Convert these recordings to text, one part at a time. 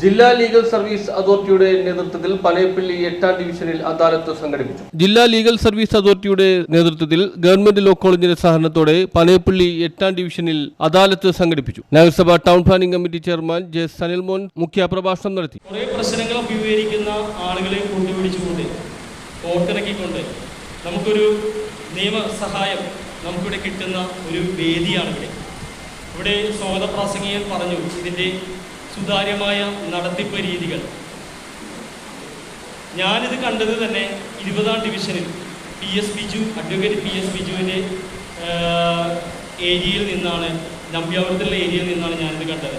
ജില്ലാ legal service അതോറിറ്റിയുടെ നേതൃത്വത്തിൽ പനയപ്പള്ളി എട്ടാം ഡിവിഷനിൽ അദാലത്ത് സംഘടിപ്പിച്ചു. ജില്ലാ ലീഗൽ സർവീസ് അതോറിറ്റിയുടെ നേതൃത്വത്തിൽ ഗവൺമെന്റ് ലോ കോളേജിന്റെ സഹകരണത്തോടെ പനയപ്പള്ളി എട്ടാം ഡിവിഷനിൽ അദാലത്ത് സംഘടിപ്പിച്ചു. നഗരസഭ town planning committee chairman J Sanilmon മുഖ്യപ്രഭാഷണം നടത്തി. കുറേ പ്രശ്നങ്ങൾ അഭിമുഖീകരിക്കുന്ന ആളുകളെ കൊണ്ടുപിടിച്ചുകൊണ്ട് കോർത്തിറക്കിക്കൊണ്ട് നമുക്കൊരു നിയമസഹായം നമുക്കിവിടെ കിട്ടുന്ന ഒരു വേദിയാണ് ഇവിടെ. ഇവിടെ സ്വാഗത പ്രാസംഗികൻ പറഞ്ഞു ഇതിന്റെ സുതാര്യമായ നടത്തിപ്പ് രീതികൾ. ഞാനിത് കണ്ടത് തന്നെ ഇരുപതാം ഡിവിഷനിൽ P S Biju advocate P S ബിജുവിന്റെ ഏരിയയിൽ നിന്നാണ് നമ്പ്യാപുരത്തുള്ള ഏരിയയിൽ നിന്നാണ് ഞാനിത് കണ്ടത്.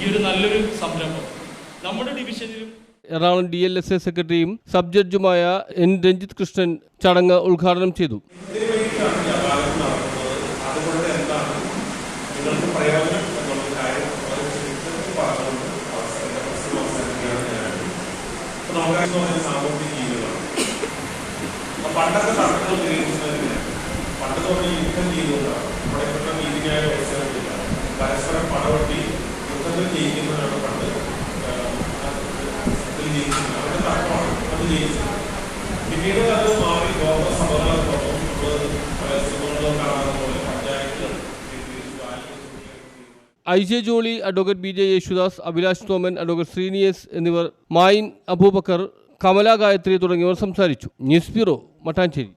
ഈ ഒരു നല്ലൊരു സംരംഭം. നമ്മുടെ ഡിവിഷനിലും Ernakulam D L S A സെക്രട്ടറിയും സബ് ജഡ്ജുമായ എൻ രഞ്ജിത് കൃഷ്ണൻ ചടങ്ങ് ഉദ്ഘാടനം ചെയ്തു. പറഞ്ഞ സാമൂഹ്യ ജീവിതമാണ് പണ്ടത്തെ തർക്കങ്ങൾ പരിഹരിക്കുന്നതിന് പണ്ട് തൊട്ട് യുദ്ധം ചെയ്തുകൊണ്ടാണ് നമ്മുടെ ഇപ്പോഴത്തെ നീതിന്യായ വ്യവസ്ഥകളില്ല പരസ്പരം പടവെട്ടി യുദ്ധത്തിൽ ജയിക്കുന്നവരാണ് പണ്ട് ജയിക്കുന്നത് അവരുടെ തർക്കമാണ് അത് ജയിച്ചത് പിന്നീട് അത് മാറി I J Jolly advocate B J Yesudas Abhilash Thoman advocate Sreenias എന്നിവർ മായിൻ അബൂബക്കർ കമല ഗായത്രി തുടങ്ങിയവർ സംസാരിച്ചു. News bureau Mattancherry.